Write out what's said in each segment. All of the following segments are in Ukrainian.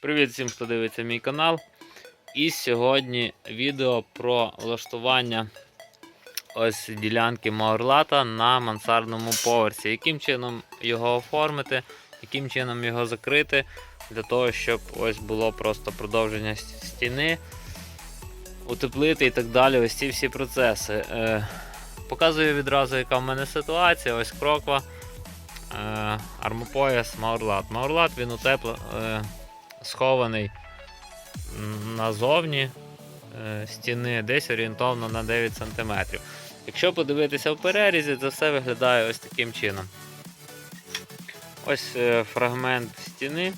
Привіт всім, хто дивиться мій канал. І сьогодні відео про влаштування ось ділянки Маурлата на мансардному поверсі. Яким чином його оформити, яким чином його закрити, для того, щоб ось було просто продовження стіни, утеплити і так далі. Ось ці всі процеси. Е, показую відразу, яка в мене ситуація. Ось кроква. Е, армопояс Маурлат. Маурлат він утепло, е, схований назовні е, стіни десь орієнтовно на 9 см. Якщо подивитися в перерізі, це все виглядає ось таким чином. Ось е, фрагмент стіни.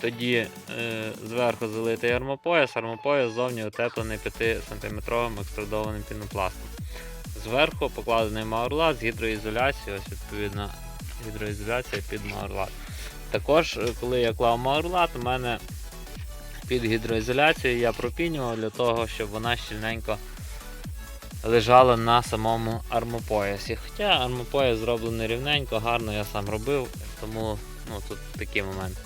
Тоді е, зверху залитий армопояс, армопояс ззовні утеплений 5-сантиметровим екструдованим пінопластом. Зверху покладений маурлат з гідроізоляцією, ось відповідно гідроізоляція під маурлат. Також, е, коли я клав маурлат, у мене під гідроізоляцією я пропінював для того, щоб вона щільненько лежала на самому армопоясі. Хоча армопояс зроблений рівненько, гарно я сам робив, тому ну, тут такий момент.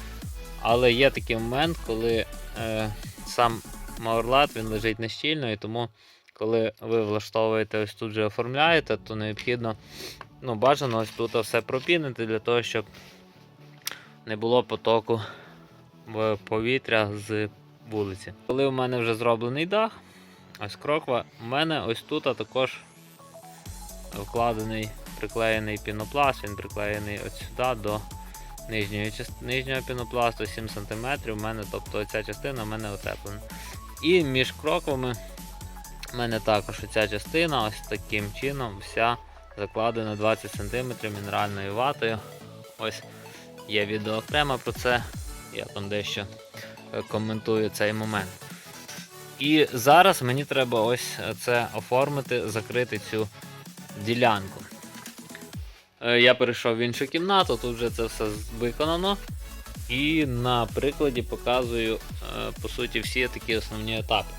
Але є такий момент, коли е, сам маурлат він лежить нещільно, і тому, коли ви влаштовуєте ось тут же оформляєте, то необхідно ну, бажано ось тут все пропінити для того, щоб не було потоку в повітря з вулиці. Коли у мене вже зроблений дах, ось кроква, у мене ось тут також вкладений приклеєний пінопласт, він приклеєний ось сюди до нижньої, нижнього пінопласту 7 см. У мене, тобто ця частина в мене утеплена. І між кроквами у мене також ця частина ось таким чином вся закладена 20 см мінеральною ватою. Ось є відео окремо про це. Я там дещо е, коментую цей момент. І зараз мені треба ось це оформити, закрити цю ділянку. Е, Я перейшов в іншу кімнату, тут вже це все виконано. І на прикладі показую е, по суті всі такі основні етапи.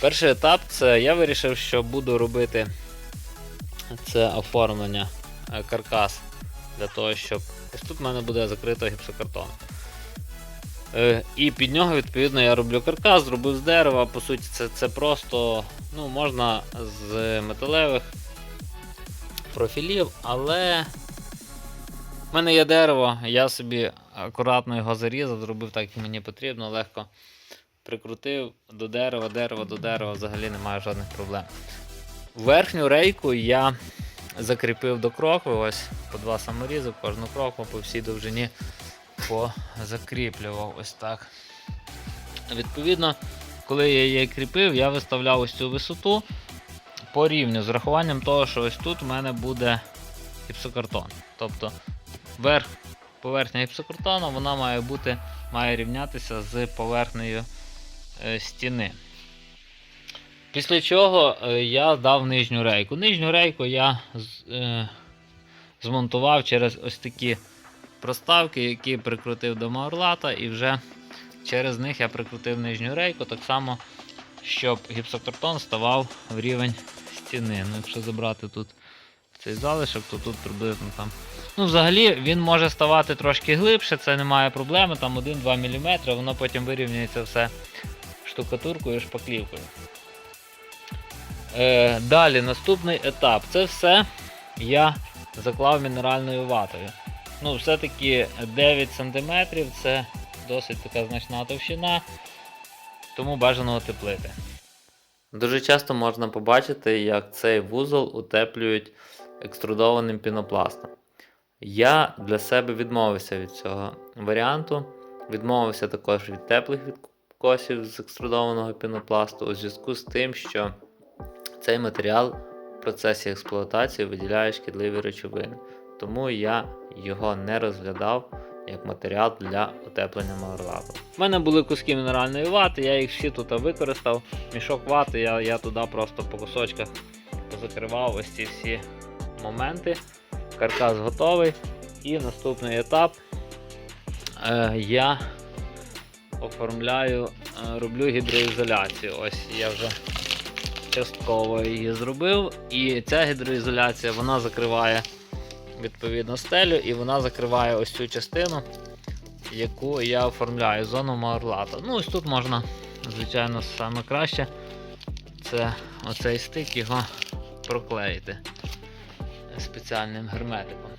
Перший етап це я вирішив, що буду робити це оформлення е, каркас для того, щоб ось тут в мене буде закрито гіпсокартон. Е, і під нього, відповідно, я роблю каркас, зробив з дерева. По суті, це, це просто ну, можна з металевих профілів, але в мене є дерево, я собі акуратно його зарізав, зробив так, як мені потрібно, легко прикрутив до дерева, дерево до дерева, взагалі немає жодних проблем. Верхню рейку я закріпив до крокви, ось по два саморізи, кожну крокву по всій довжині позакріплював ось так. Відповідно, коли я її кріпив, я виставляв ось цю висоту по рівню з рахуванням того, що ось тут у мене буде гіпсокартон. Тобто верх, поверхня гіпсокартону вона має бути, має рівнятися з поверхнею е, стіни. Після чого е, я дав нижню рейку. Нижню рейку я е, змонтував через ось такі проставки, які прикрутив до маурлата, і вже через них я прикрутив нижню рейку, так само, щоб гіпсокартон ставав в рівень стіни. Ну, якщо забрати тут цей залишок, то тут приблизно там. Ну, взагалі він може ставати трошки глибше, це немає проблеми, там 1-2 мм, воно потім вирівнюється все штукатуркою, шпаклівкою. Е, далі, наступний етап. Це все я заклав мінеральною ватою. Ну, все-таки 9 см це досить така значна товщина, тому бажано утеплити. Дуже часто можна побачити, як цей вузол утеплюють екструдованим пінопластом. Я для себе відмовився від цього варіанту. Відмовився також від теплих відкосів з екструдованого пінопласту у зв'язку з тим, що цей матеріал в процесі експлуатації виділяє шкідливі речовини. Тому я його не розглядав як матеріал для утеплення маурлату. У мене були куски мінеральної вати, я їх всі тут використав. Мішок вати, я, я туди просто по кусочках позакривав ось ці всі моменти. Каркас готовий. І наступний етап е, я оформляю, е, роблю гідроізоляцію. Ось я вже частково її зробив. І ця гідроізоляція вона закриває відповідно стелю і вона закриває ось цю частину. яку я оформляю, зону маурлата. Ну, ось тут можна, звичайно, саме краще. Це оцей стик його проклеїти спеціальним герметиком.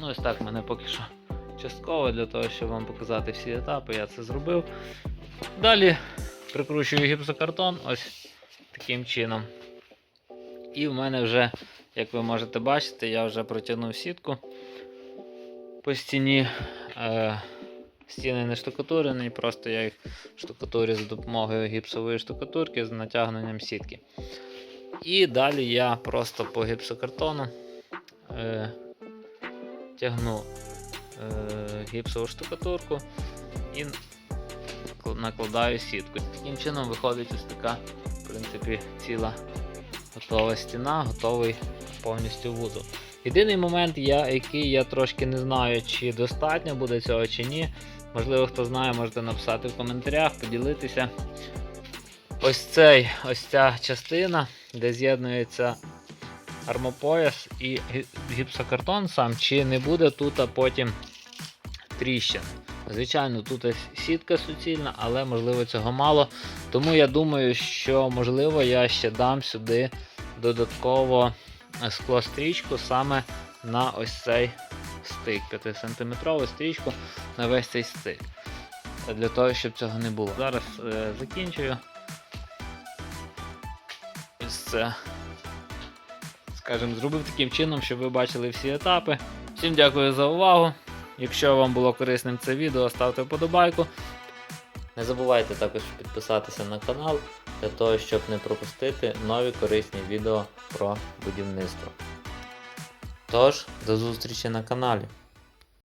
Ну, ось так в мене поки що частково для того, щоб вам показати всі етапи, я це зробив. Далі прикручую гіпсокартон ось таким чином. І в мене вже, як ви можете бачити, я вже протягнув сітку по стіні. Е, стіни не штукатурені, просто я їх штукатурю за допомогою гіпсової штукатурки з натягненням сітки. І далі я просто по гіпсокартону е, тягну е, гіпсову штукатурку і накладаю сітку. Таким чином виходить ось така, принципі, ціла готова стіна, готовий повністю вузол. Єдиний момент, я, який я трошки не знаю, чи достатньо буде цього чи ні. Можливо, хто знає, можете написати в коментарях, поділитися. Ось цей, ось ця частина, де з'єднується армопояс і гіпсокартон сам, чи не буде тут а потім тріщин. Звичайно, тут сітка суцільна, але можливо цього мало. Тому я думаю, що можливо я ще дам сюди додатково склострічку саме на ось цей стик. 5 сантиметрову стрічку на весь цей стик. Для того, щоб цього не було. Зараз е, закінчую. Ось це. Скажімо, зробив таким чином, щоб ви бачили всі етапи. Всім дякую за увагу. Якщо вам було корисним це відео, ставте вподобайку. Не забувайте також підписатися на канал для того, щоб не пропустити нові корисні відео про будівництво. Тож, до зустрічі на каналі.